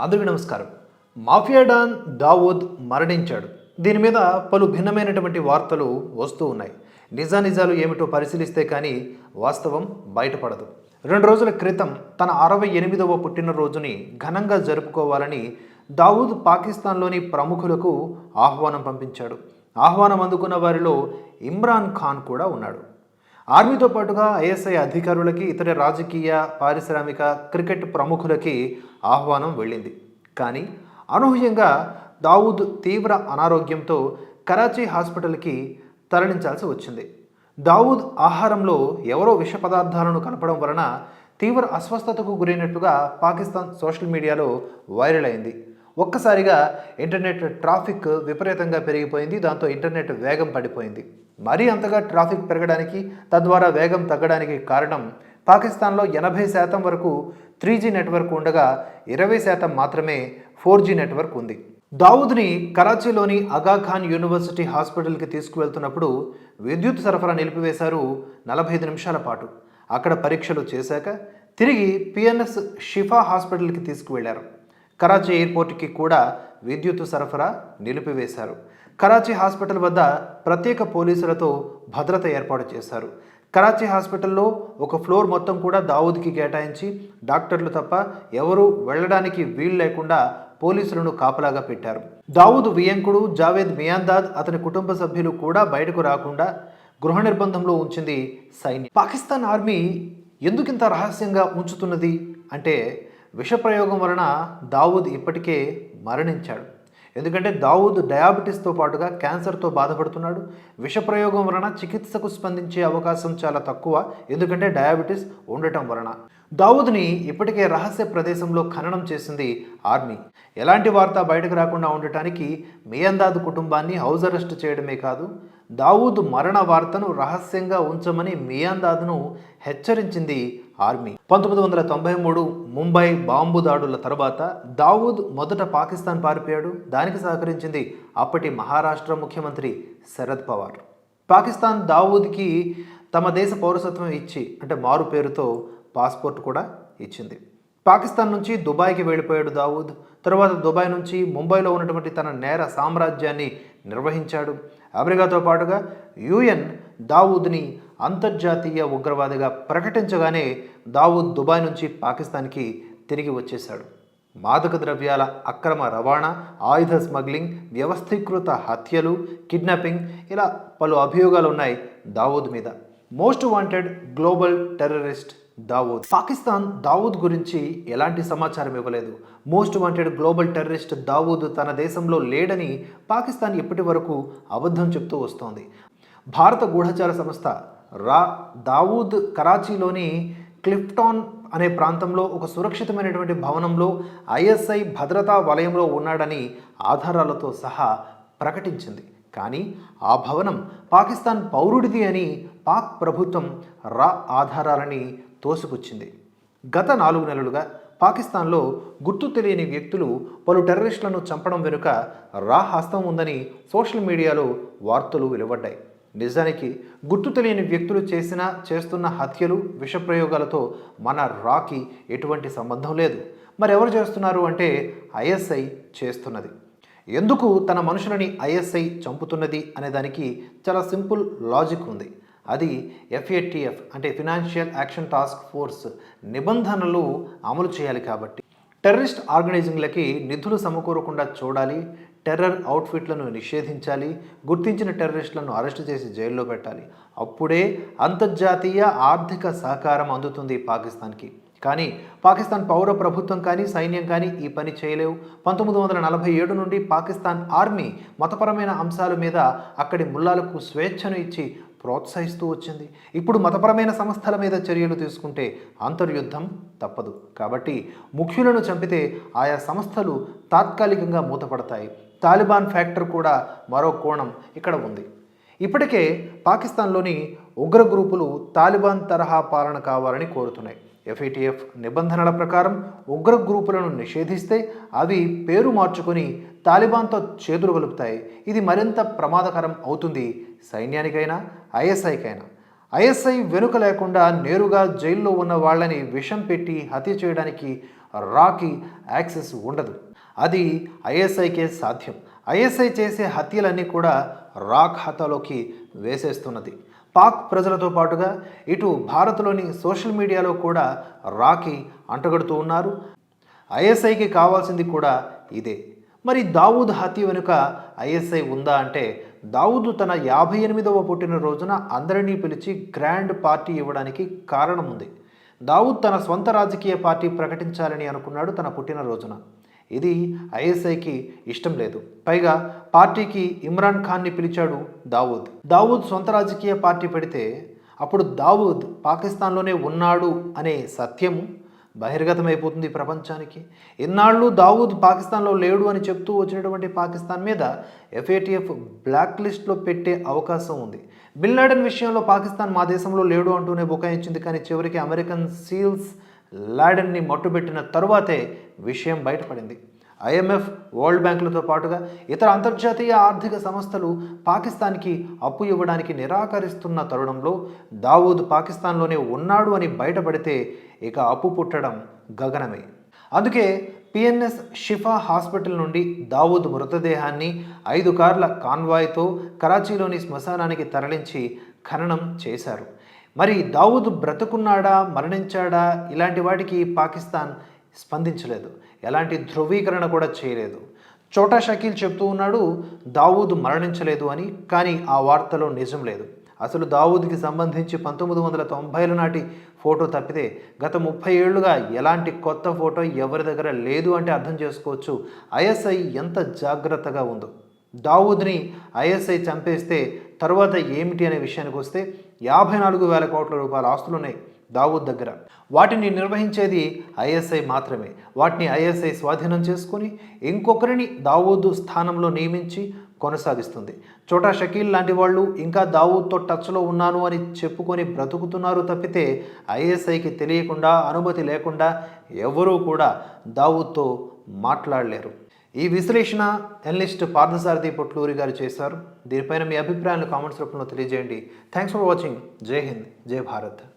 అందరికీ నమస్కారం. Mafia don Dawood మరణించాడు. దీని మీద పలు భిన్నమైనటువంటి వార్తలు వస్తూ ఉన్నాయి. నిజానిజాలు ఏమిటో పరిశీలిస్తే కానీ వాస్తవం బయటపడదు. రెండు రోజుల క్రితం తన అరవై ఎనిమిదవ పుట్టినరోజుని ఘనంగా జరుపుకోవాలని దావూద్ పాకిస్తాన్లోని ప్రముఖులకు ఆహ్వానం పంపించాడు. ఆహ్వానం అందుకున్న వారిలో ఇమ్రాన్ ఖాన్ కూడా ఉన్నాడు. ఆర్మీతో పాటుగా ఐఎస్ఐ అధికారులకి ఇతర రాజకీయ పారిశ్రామిక క్రికెట్ ప్రముఖులకి ఆహ్వానం వెళ్ళింది. కానీ అనూహ్యంగా దావూద్ తీవ్ర అనారోగ్యంతో కరాచీ హాస్పిటల్కి తరలించాల్సి వచ్చింది. దావూద్ ఆహారంలో ఎవరో విష పదార్థాలను కలపడం వలన తీవ్ర అస్వస్థతకు గురైనట్టుగా పాకిస్తాన్ సోషల్ మీడియాలో వైరల్ అయింది. ఒక్కసారిగా ఇంటర్నెట్ ట్రాఫిక్ విపరీతంగా పెరిగిపోయింది దాంతో ఇంటర్నెట్ వేగం పడిపోయింది. మరీ అంతగా ట్రాఫిక్ పెరగడానికి తద్వారా వేగం తగ్గడానికి కారణం పాకిస్తాన్లో ఎనభై శాతం వరకు త్రీ జీ నెట్వర్క్ ఉండగా ఇరవై శాతం మాత్రమే ఫోర్ జీ నెట్వర్క్ ఉంది. దావూద్ని కరాచీలోని అగాఖాన్ యూనివర్సిటీ హాస్పిటల్కి తీసుకువెళ్తున్నప్పుడు విద్యుత్ సరఫరా నిలిపివేశారు నలభై ఐదు నిమిషాల పాటు. అక్కడ పరీక్షలు చేశాక తిరిగి పిఎన్ఎస్ షిఫా హాస్పిటల్కి తీసుకువెళ్ళారు. కరాచీ ఎయిర్పోర్ట్కి కూడా విద్యుత్ సరఫరా నిలిపివేశారు. కరాచీ హాస్పిటల్ వద్ద ప్రత్యేక పోలీసులతో భద్రత ఏర్పాటు చేశారు. కరాచీ హాస్పిటల్లో ఒక ఫ్లోర్ మొత్తం కూడా దావూద్కి కేటాయించి డాక్టర్లు తప్ప ఎవరూ వెళ్ళడానికి వీలు లేకుండా పోలీసులను కాపలాగా పెట్టారు. దావూద్ వియంకుడు జావేద్ మియాందాద్ అతని కుటుంబ సభ్యులు కూడా బయటకు రాకుండా గృహ నిర్బంధంలో ఉంచింది సైన్యం పాకిస్తాన్ ఆర్మీ ఎందుకింత రహస్యంగా ఉంచుతున్నది? అంటే విషప్రయోగం వలన దావూద్ ఇప్పటికే మరణించాడు. ఎందుకంటే దావూద్ డయాబెటీస్తో పాటుగా క్యాన్సర్తో బాధపడుతున్నాడు. విషప్రయోగం వలన చికిత్సకు స్పందించే అవకాశం చాలా తక్కువ. ఎందుకంటే డయాబెటీస్ ఉండటం వలన. దావూద్ని ఇప్పటికే రహస్య ప్రదేశంలో ఖననం చేసింది ఆర్మీ. ఎలాంటి వార్త బయటకు రాకుండా ఉండటానికి మియందాద్ కుటుంబాన్ని హౌస్ అరెస్ట్ చేయడమే కాదు దావూద్ మరణ వార్తను రహస్యంగా ఉంచమని మియాందాద్ను హెచ్చరించింది ఆర్మీ. పంతొమ్మిది వందల తొంభై మూడు ముంబై బాంబు దాడుల తర్వాత దావూద్ మొదట పాకిస్తాన్ పారిపోయాడు. దానికి సహకరించింది అప్పటి మహారాష్ట్ర ముఖ్యమంత్రి శరద్ పవార్. పాకిస్తాన్ దావూద్కి తమ దేశ పౌరసత్వం ఇచ్చి అంటే మారు పేరుతో పాస్పోర్ట్ కూడా ఇచ్చింది. పాకిస్తాన్ నుంచి దుబాయ్కి వెళ్ళిపోయాడు దావూద్. తర్వాత దుబాయ్ నుంచి ముంబైలో ఉన్నటువంటి తన నేర సామ్రాజ్యాన్ని నిర్వహించాడు. అమెరికాతో పాటుగా యుఎన్ దావూద్ని అంతర్జాతీయ ఉగ్రవాదిగా ప్రకటించగానే దావూద్ దుబాయ్ నుంచి పాకిస్తాన్కి తిరిగి వచ్చేశాడు. మాదక ద్రవ్యాల అక్రమ రవాణా ఆయుధ స్మగ్లింగ్ వ్యవస్థీకృత హత్యలు కిడ్నాపింగ్ ఇలా పలు అభియోగాలు ఉన్నాయి దావూద్ మీద. Most wanted global terrorist Dawood. Pakistan Dawood గురించి ఎలాంటి సమాచారం ఇవ్వలేదు. Most wanted global terrorist Dawood తన దేశంలో లేడని పాకిస్తాన్ ఇప్పటి వరకు అబద్ధం చెప్తూ వస్తోంది. భారత గూఢచార సంస్థ రా దావూద్ కరాచీలోని క్లిఫ్టాన్ అనే ప్రాంతంలో ఒక సురక్షితమైనటువంటి భవనంలో ఐఎస్ఐ భద్రతా వలయంలో ఉన్నాడని ఆధారాలతో సహా ప్రకటించింది. కానీ ఆ భవనం పాకిస్తాన్ పౌరుడిది అని పాక్ ప్రభుత్వం రా ఆధారాలని తోసిపుచ్చింది. గత నాలుగు నెలలుగా పాకిస్తాన్లో గుర్తు తెలియని వ్యక్తులు పలు టెర్రరిస్టులను చంపడం వెనుక రా హస్తం ఉందని సోషల్ మీడియాలో వార్తలు వెలువడ్డాయి. నిజానికి గుర్తు తెలియని వ్యక్తులు చేసిన చేస్తున్న హత్యలు విషప్రయోగాలతో మన రాకి ఎటువంటి సంబంధం లేదు. మరెవరు చేస్తున్నారు అంటే ఐఎస్ఐ చేస్తున్నది. ఎందుకు తన మనుషులని ఐఎస్ఐ చంపుతున్నది అనే దానికి చాలా సింపుల్ లాజిక్ ఉంది. అది ఎఫ్ఏటిఎఫ్ అంటే ఫినాన్షియల్ యాక్షన్ టాస్క్ ఫోర్స్ నిబంధనలు అమలు చేయాలి కాబట్టి. టెర్రరిస్ట్ ఆర్గనైజింగ్లకి నిధులు సమకూరకుండా చూడాలి టెర్రర్ అవుట్ఫిట్లను నిషేధించాలి గుర్తించిన టెర్రరిస్టులను అరెస్ట్ చేసి జైల్లో పెట్టాలి. అప్పుడే అంతర్జాతీయ ఆర్థిక సహకారం అందుతుంది పాకిస్తాన్కి. కానీ పాకిస్తాన్ పౌర ప్రభుత్వం కానీ సైన్యం కానీ ఈ పని చేయలేవు. పంతొమ్మిది వందల నలభై ఏడు నుండి పాకిస్తాన్ ఆర్మీ మతపరమైన అంశాల మీద అక్కడి ముల్లాలకు స్వేచ్ఛను ఇచ్చి ప్రోత్సహిస్తూ వచ్చింది. ఇప్పుడు మతపరమైన సంస్థల మీద చర్యలు తీసుకుంటే అంతర్యుద్ధం తప్పదు. కాబట్టి ముఖ్యులను చంపితే ఆయా సంస్థలు తాత్కాలికంగా మూతపడతాయి. తాలిబాన్ ఫ్యాక్టర్ కూడా మరో కోణం ఇక్కడ ఉంది. ఇప్పటికే పాకిస్తాన్లోని ఉగ్ర గ్రూపులు తాలిబాన్ తరహా పాలన కావాలని కోరుతున్నాయి. ఎఫ్ఏటిఎఫ్ నిబంధనల ప్రకారం ఉగ్ర గ్రూపులను నిషేధిస్తే అవి పేరు మార్చుకొని తాలిబాన్తో చేతులు కలుపుతాయి ఇది మరింత ప్రమాదకరం అవుతుంది సైన్యానికైనా ఐఎస్ఐకైనా ఐఎస్ఐ వెనుక లేకుండా నేరుగా జైల్లో ఉన్న వాళ్ళని విషం పెట్టి హత్య చేయడానికి రాకి యాక్సెస్ ఉండదు. అది ఐఎస్ఐకే సాధ్యం. ఐఎస్ఐ చేసే హత్యలన్నీ కూడా రాక్ హతాలోకి వేసేస్తున్నది. పాక్ ప్రజలతో పాటుగా ఇటు భారత్లోని సోషల్ మీడియాలో కూడా రాకి అంటగడుతూ ఉన్నారు. ఐఎస్ఐకి కావాల్సింది కూడా ఇదే. మరి దావూద్ హత్య వెనుక ఐఎస్ఐ ఉందా అంటే దావూద్ తన యాభై ఎనిమిదవ పుట్టినరోజున అందరినీ పిలిచి గ్రాండ్ పార్టీ ఇవ్వడానికి కారణం ఉంది దావూద్ తన స్వంత రాజకీయ పార్టీ ప్రకటించాలని అనుకున్నాడు తన పుట్టినరోజున ఇది ఐఎస్ఐకి ఇష్టం లేదు. పైగా పార్టీకి ఇమ్రాన్ ఖాన్ని పిలిచాడు దావూద్. దావూద్ సొంత రాజకీయ పార్టీ పెడితే అప్పుడు దావూద్ పాకిస్తాన్లోనే ఉన్నాడు అనే సత్యము బహిర్గతమైపోతుంది ప్రపంచానికి. ఇన్నాళ్ళు దావూద్ పాకిస్తాన్లో లేడు అని చెప్తూ వచ్చినటువంటి పాకిస్తాన్ మీద ఎఫ్ఏటిఎఫ్ బ్లాక్ లిస్ట్లో పెట్టే అవకాశం ఉంది. బిన్ లాడెన్ విషయంలో పాకిస్తాన్ మా దేశంలో లేడు అంటూనే బుకాయించింది. కానీ చివరికి అమెరికన్ సీల్స్ లాడెన్ని మట్టుబెట్టిన తరువాతే విషయం బయటపడింది. ఐఎంఎఫ్ వరల్డ్ బ్యాంకులతో పాటుగా ఇతర అంతర్జాతీయ ఆర్థిక సంస్థలు పాకిస్తాన్కి అప్పు ఇవ్వడానికి నిరాకరిస్తున్న తరుణంలో దావూద్ పాకిస్తాన్లోనే ఉన్నాడు అని బయటపడితే ఇక అప్పు పుట్టడం గగనమే. అందుకే పిఎన్ఎస్ షిఫా హాస్పిటల్ నుండి దావూద్ మృతదేహాన్ని ఐదు కార్ల కాన్వాయ్తో కరాచీలోని శ్మశానానికి తరలించి ఖననం చేశారు. మరి దావూద్ బ్రతుకున్నాడా మరణించాడా? ఇలాంటి వాటికి పాకిస్తాన్ స్పందించలేదు. ఎలాంటి ధృవీకరణ కూడా చేయలేదు. చోటా షకీల్ చెప్తూ ఉన్నాడు దావూద్ మరణించలేదు అని కానీ ఆ వార్తలో నిజం లేదు. అసలు దావూద్కి సంబంధించి పంతొమ్మిది వందల తొంభైల నాటి ఫోటో తప్పితే గత ముప్పై ఏళ్ళుగా ఎలాంటి కొత్త ఫోటో ఎవరి దగ్గర లేదు అంటే అర్థం చేసుకోవచ్చు. ఐఎస్ఐ ఎంత జాగ్రత్తగా ఉందో. దావూద్ని ఐఎస్ఐ చంపేస్తే తర్వాత ఏమిటి అనే విషయానికి వస్తే యాభై నాలుగు వేల కోట్ల రూపాయల ఆస్తులు ఉన్నాయి దావూద్ దగ్గర. వాటిని నిర్వహించేది ఐఎస్ఐ మాత్రమే. వాటిని ఐఎస్ఐ స్వాధీనం చేసుకొని ఇంకొకరిని దావూద్ స్థానంలో నియమించి కొనసాగిస్తుంది. చోటా షకీల్ లాంటి వాళ్ళు ఇంకా దావూద్తో టచ్లో ఉన్నాను అని చెప్పుకొని బ్రతుకుతున్నారు తప్పితే ఐఎస్ఐకి తెలియకుండా అనుమతి లేకుండా ఎవరూ కూడా దావూద్తో మాట్లాడలేరు. ఈ విశ్లేషణ ఎనలిస్ట్ పార్థసారథి పొట్లూరి గారు చేశారు. దీనిపైన మీ అభిప్రాయాలు కామెంట్స్ రూపంలో తెలియజేయండి. Thanks for watching. Jai Hind. Jai Bharat.